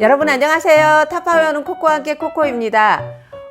여러분 안녕하세요. 타파웨어는 코코와 함께 코코입니다.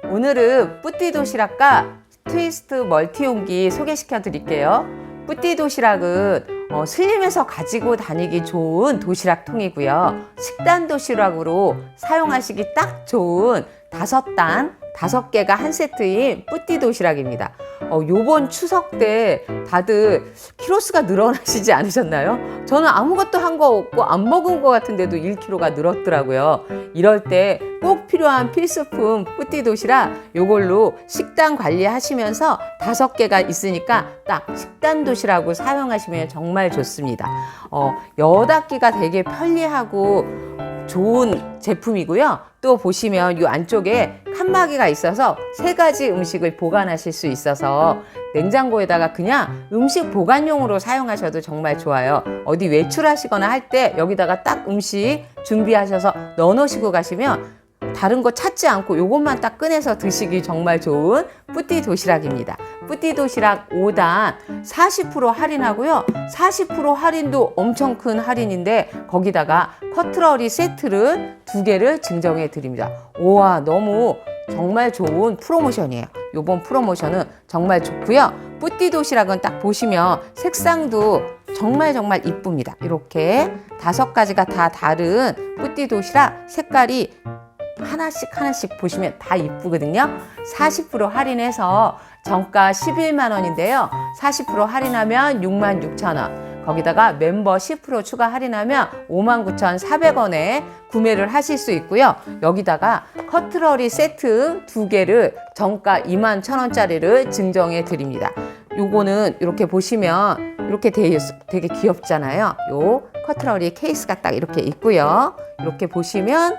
오늘은 뿌띠 도시락과 트위스트 멀티 용기 소개시켜 드릴게요. 뿌띠 도시락은 어, 슬림해서 가지고 다니기 좋은 도시락 통이고요. 식단 도시락으로 사용하시기 딱 좋은 다섯 단, 다섯 개가 한 세트인 뿌띠 도시락입니다. 어, 요번 추석 때 다들 키로수가 늘어나시지 않으셨나요? 저는 아무것도 한 거 없고 안 먹은 거 같은데도 1kg가 늘었더라고요. 이럴 때 꼭 필요한 필수품 뿌띠 도시락 요걸로 식단 관리하시면서 다섯 개가 있으니까 딱 식단 도시락으로 사용하시면 정말 좋습니다. 어, 여닫기가 되게 편리하고 좋은 제품이고요. 또 보시면 이 안쪽에 칸막이가 있어서 세 가지 음식을 보관하실 수 있어서 냉장고에다가 그냥 음식 보관용으로 사용하셔도 정말 좋아요. 어디 외출하시거나 할 때 여기다가 딱 음식 준비하셔서 넣어 놓으시고 가시면 다른 거 찾지 않고 요것만 딱 꺼내서 드시기 정말 좋은 뿌띠 도시락입니다. 뿌띠 도시락 5단 40% 할인하고요. 40% 할인도 엄청 큰 할인인데 거기다가 커트러리 세트를 두 개를 증정해 드립니다. 우와 너무 정말 좋은 프로모션이에요. 요번 프로모션은 정말 좋고요. 뿌띠 도시락은 딱 보시면 색상도 정말 정말 이쁩니다. 이렇게 다섯 가지가 다 다른 뿌띠 도시락 색깔이 하나씩 하나씩 보시면 다 이쁘거든요. 40% 할인해서 정가 11만 원인데요. 40% 할인하면 6만 6천 원. 거기다가 멤버 10% 추가 할인하면 59,400원에 구매를 하실 수 있고요. 여기다가 커트러리 세트 두 개를 정가 2만 1,000원짜리를 증정해 드립니다. 요거는 이렇게 보시면 이렇게 되게, 되게 귀엽잖아요. 요 커트러리 케이스가 딱 이렇게 있고요. 이렇게 보시면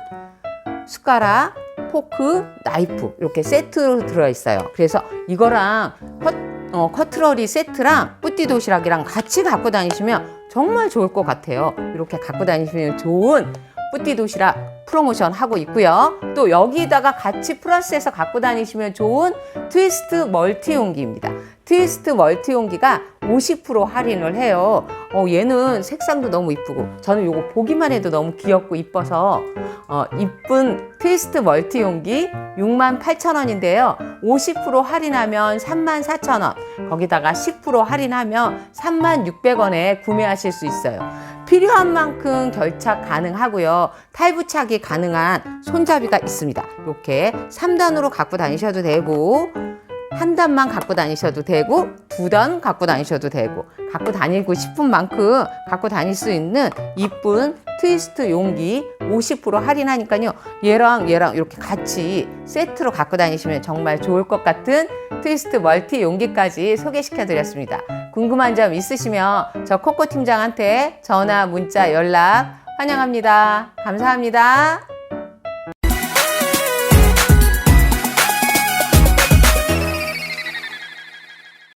숟가락, 포크, 나이프 이렇게 세트로 들어있어요. 그래서 이거랑 커, 어, 커트러리 세트랑 뿌띠 도시락이랑 같이 갖고 다니시면 정말 좋을 것 같아요. 이렇게 갖고 다니시면 좋은 뿌띠 도시락 프로모션 하고 있고요. 또 여기다가 같이 플러스해서 갖고 다니시면 좋은 트위스트 멀티 용기입니다. 트위스트 멀티 용기가 50% 할인을 해요. 어, 얘는 색상도 너무 이쁘고 저는 이거 보기만 해도 너무 귀엽고 이뻐서 어, 이쁜 트위스트 멀티 용기 68,000원인데요. 50% 할인하면 34,000원. 거기다가 10% 할인하면 36,600원에 구매하실 수 있어요. 필요한 만큼 결착 가능하고요. 탈부착이 가능한 손잡이가 있습니다. 이렇게 3단으로 갖고 다니셔도 되고 한 단만 갖고 다니셔도 되고 두 단 갖고 다니셔도 되고 갖고 다니고 싶은 만큼 갖고 다닐 수 있는 이쁜 트위스트 용기 50% 할인하니까요. 얘랑 얘랑 이렇게 같이 세트로 갖고 다니시면 정말 좋을 것 같은 트위스트 멀티 용기까지 소개시켜 드렸습니다. 궁금한 점 있으시면 저 코코 팀장한테 전화, 문자, 연락 환영합니다. 감사합니다.